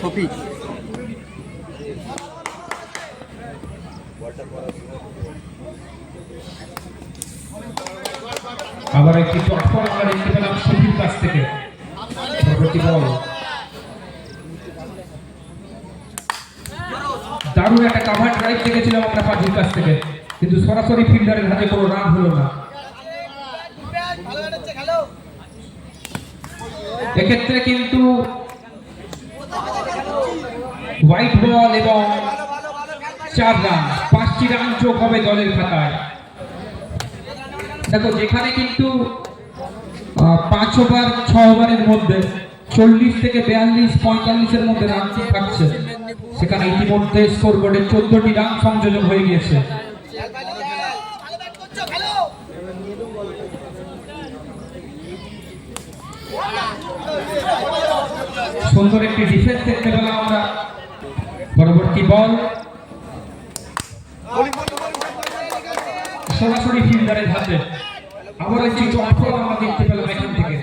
শফিক আবার একটি চটপট আমরা দেখতে পেলাম শফির কাছ থেকে। দারুণ একটা কাভার ড্রাইভ দেখেছিলাম আমরা পাজির কাছ থেকে। কিন্তু সরাসরি ফিল্ডারের হাতে কোনো রান হলো না। এক্ষেত্রে কিন্তু হোয়াইট বল এবং চার রান পাঁচটি রান চোখ হবে দলের খাতায়। দেখো, যেখানে কিন্তু পাঁচ ওভার ছ ওভারের মধ্যে চল্লিশ থেকে বিয়াল্লিশ পঁয়তাল্লিশের মধ্যে রান থাকছে। সেখানে ইতিমধ্যে স্কোর বোর্ডে চোদ্দটি রান সংযোজন হয়ে গিয়েছে। সুন্দর একটি ডিফেন্স দেখতে পেলাম আমরা। পরবর্তী বল? সরাসরি ফিল্ডারের হাতে। আবার একটি চটপট আমরা দেখতে পেলাম এখান থেকে।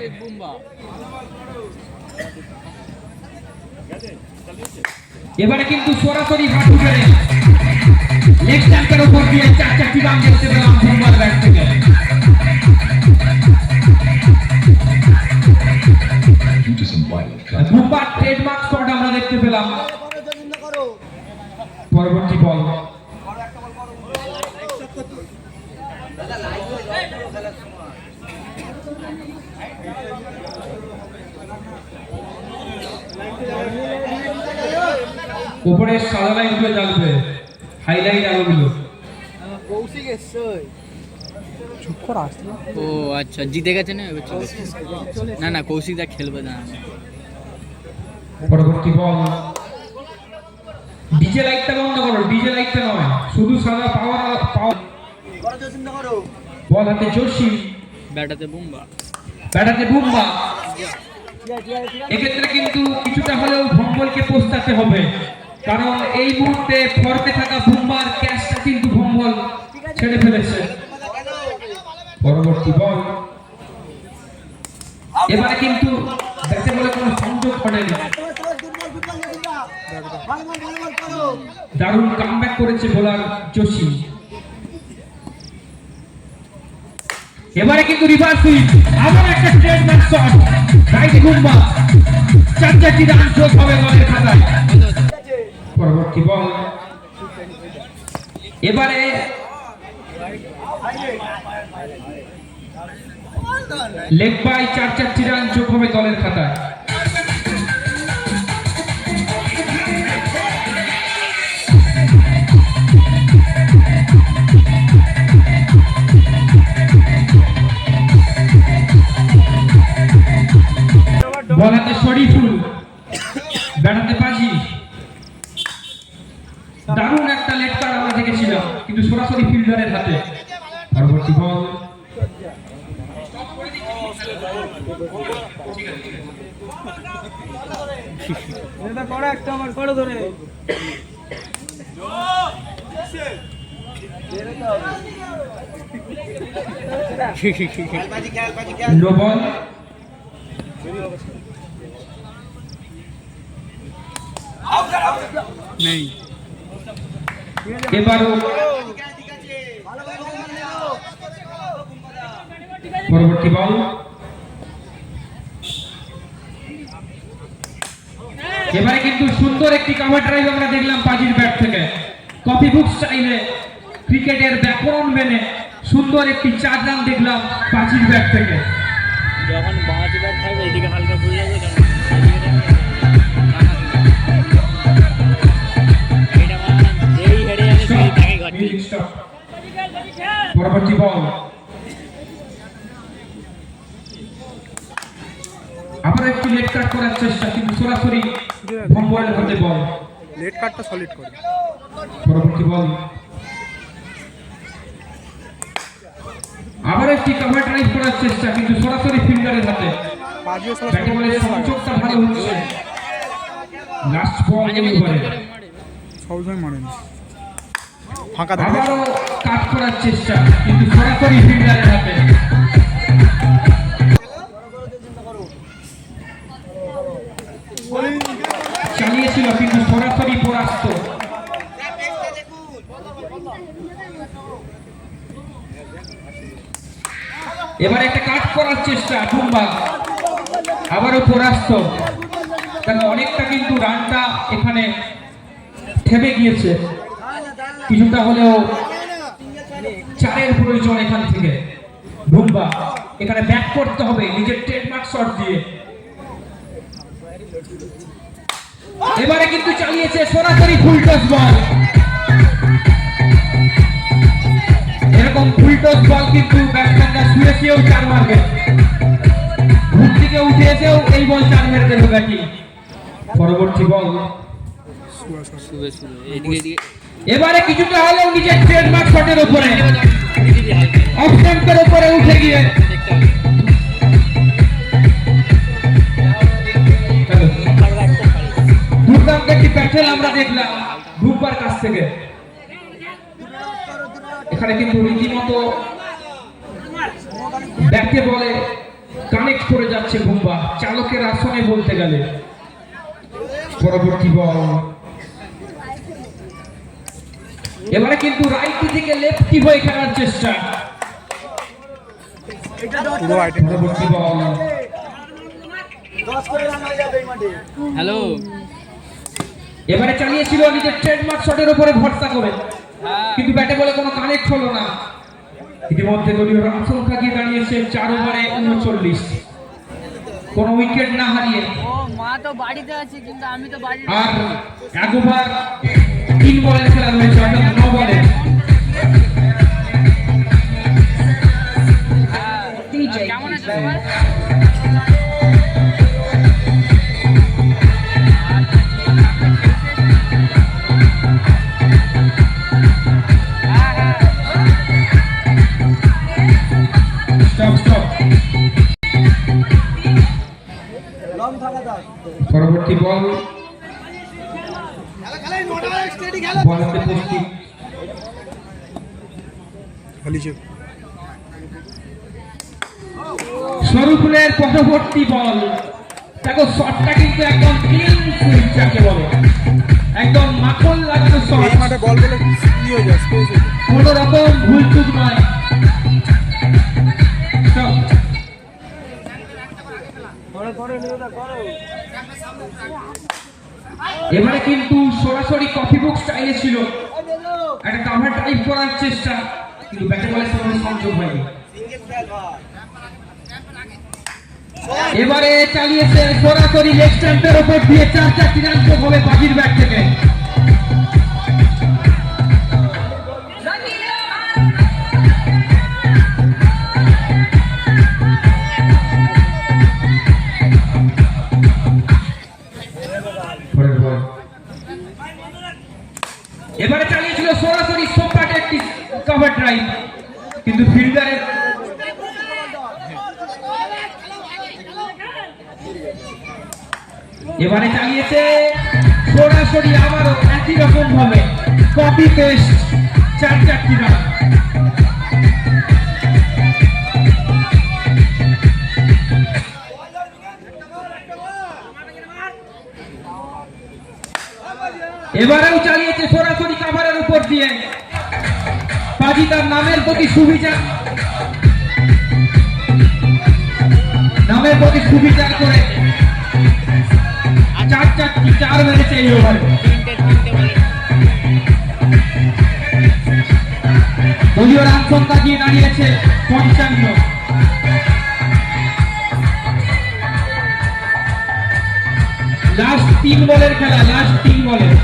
এবারে কিন্তু সরাসরি হাঁটু ফেলে লেগ ট্যাঙ্কের উপর দিয়ে চার চারটি রান দেখতে পেলাম বুমবার ব্যাট থেকে. বুমবার ট্রেডমার্ক শট আমরা দেখতে পেলাম। পরবর্তী বল। উপরে সাদা লাইনগুলো জ্বালবে হাইলাইট আলোগুলো। কৌশিক এসছে চুপ কর আসতে ও আচ্ছা জিতে গেছে না? এবার চলে না না কৌশিক দা খেলবে না। পরবর্তী বল। ডিজে লাইটটা বন্ধ করো ডিজে লাইটটা নয় শুধু সাদা পাওয়ার পাওয়ার বল হাতে জোশী ব্যাটাতে বুম্বা। ব্যাটাতে বুম্বা। এক্ষেত্রে কিন্তু কিছুটা হলেও ভম্বলকে পোস্তাতে হবে কারণ এই মুহূর্তে ফর্কে থাকা বুম্বার ক্যাচটা কিন্তু ভম্বল ছেড়ে ফেলেছে। পরবর্তী বল। এবারে কিন্তু ব্যাটে বলে কোনো সংযোগ ঘটেনি দারুণ কামব্যাক করেছে বোলার জোশী এবারে কিন্তু রিভার্স সুইচ আবার একটা স্ট্রেট ম্যাচ শট রাইট গুম্বা চার চারটি রান যোগ হবে দলের খাতায়। পরবর্তী বল এবারে লেগ বাই চার চারটি রান যোগ হবে দলের খাতায়। হাতে শরীফুল ব্যাটাতে পাজি দারুণ একটা লেট কার্ড আমরা দেখেছিলাম কিন্তু সরাসরি ফিল্ডারের হাতে। পরবর্তী বল। এটা একটা আমার করো ধরে। লো বল। নেই। এবারও পরবর্তী বল। এবারে কিন্তু সুন্দর একটি কাভার ড্রাইভ আমরা দেখলাম পাজির ব্যাট থেকে। কপি বুক স্টাইলে ক্রিকেটের ব্যাকরণ মেনে সুন্দর একটি চার রান দেখলাম পাজির ব্যাট থেকে। যখন বাঁচ ব্যাট থাকবে এদিকে হালকা ঘুরে যাবে stop. পরবর্তী বল। আবার একটু লেট কাট করার চেষ্টা কিন্তু সরাসরি ভম্বলের হাতে বল। লেট কার্ডটা সলিড করে। পরবর্তী বল। আবার একটি কভার ড্রাইভ করার চেষ্টা কিন্তু সরাসরি ফিল্ডারের হাতে। ব্যাটে বলে সংযোগটা ভালো হচ্ছে। লাস্ট বল মাঝে ওভারে সবসময় মারেন। ফাঁকা করার চেষ্টা, কিন্তু চালিয়েছিল, কিন্তু এবার একটা কাট করার চেষ্টা টুম্বা আবারও পরাস্ত। কারণ অনেকটা কিন্তু রানটা এখানে থেমে গিয়েছে। কিছুটা হলেও চারের প্রয়োজন এখান থেকে। ভুম্বা এখানে ব্যাক করতে হবে, নিজের ট্রেডমার্ক শট দিয়ে। এবারে কিন্তু চালিয়েছে সরাসরি ফুল টস বল এরকম ফুল টস বল কিন্তু ব্যাটসম্যানরা শুয়ে শুয়েও চার মারবে ঘুম থেকে উঠে এই বল চার মেরে দেবে ব্যাটিং পরবর্তী বল শুয়া শট শুবে শুবে এদিকে। এবারে কিছুটা হলেও নিজের ট্রেডমার্ক শটের উপরে। দিদি হালকা অফ স্ট্যাম্পের উপরে উঠে গিয়ে। দুর্দান্ত একটি ব্যাটেল আমরা দেখলাম রূপার কাছ থেকে। এখানে কিন্তু রীতিমতো ব্যাটে বলে কানেক্ট করে যাচ্ছে বুম্বা। চালকের আসনে বলতে গেলে। পরবর্তী বল। এবারে কিন্তু রাইট থেকে লেফটি হয়ে খেলার চেষ্টা? হ্যালো এবারে চালিয়েছিল নিজের ট্রেডমার্ক শটের উপরে ভরসা করে। হ্যাঁ। কিন্তু ব্যাটে বলে কোনো কানেক্ট হলো না। ইতিমধ্যে দলীয় রান সংখ্যা গিয়ে দাঁড়িয়েছে চার ওভারে উনচল্লিশ। কোনো উইকেট না হারিয়ে। ও মা তো বাড়িতে আছে কিন্তু আমি তো বাড়ি আর এক ওভার তিন বলের খেলা রয়েছে অর্থাৎ ন বলে। কেমন আছে পরবর্তী বল। দেখো শটটা কিন্তু একদম ক্লিন সুইচ যাকে বলে। একদম মাখন এই শট মাঠে বল বলে কি হয়ে যায় স্পেস কোন রকম ভুল চুক নয় এবারে কিন্তু সরাসরি কফি বুক স্টাইলে ছিল। একটা কাভার টাইপ করার চেষ্টা। কিন্তু ব্যাটে বলের সঙ্গে সংযোগ হয়নি। এবারে চালিয়েছে সরাসরি লেগ স্ট্যাম্পের উপর দিয়ে চার চারটি রান যোগ হবে বাজির ব্যাট থেকে। এবারে চালিয়েছিল সরাসরি সোপাটে একটি কভার ড্রাইভ কিন্তু ফিল্ডারের এবারে চালিয়েছে সরাসরি আবারও একই রকম ভাবে কপি পেস্ট চার চারটি রান এবারেও চালিয়েছে সরাসরি কাভারের উপর দিয়ে। পাজি তার নামের প্রতি সুবিচার নামের প্রতি সুবিচার করে। চার চারটি চার মেরেছে এই ওভারে দলীয় রান সংখ্যা দিয়ে দাঁড়িয়েছে পঞ্চান্ন। লাস্ট তিন বলের খেলা, লাস্ট তিন বলের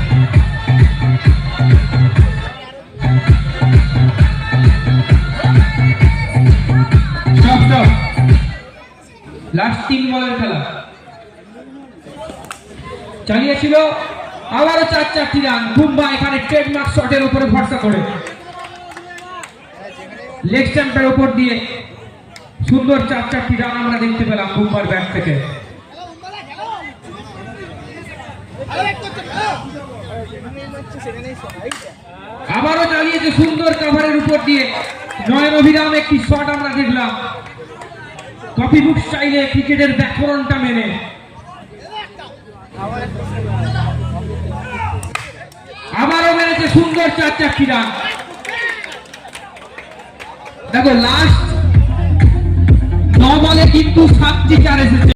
স্টপ লাস্ট তিন বলের খেলা। চালিয়েছিল আবারও চার চারটি রান। কুম্বা এখানে ট্রেডমার্ক শটের উপরে ভরসা করে। লেগ স্ট্যাম্পের উপর দিয়ে সুন্দর চার চারটি রান আমরা দেখতে পেলাম বুম্বার ব্যাট থেকে। আবারও চালিয়েছে সুন্দর কাভারের উপর দিয়ে। জয়ের অভিরাম একটি শট আমরা দেখলাম। কপি বুক স্টাইলে ক্রিকেটের ব্যাকরণটা মেনে। আবারও মেনেছে সুন্দর চার চারটি দেখো লাস্ট ন বলে কিন্তু সাতটি চার এসেছে।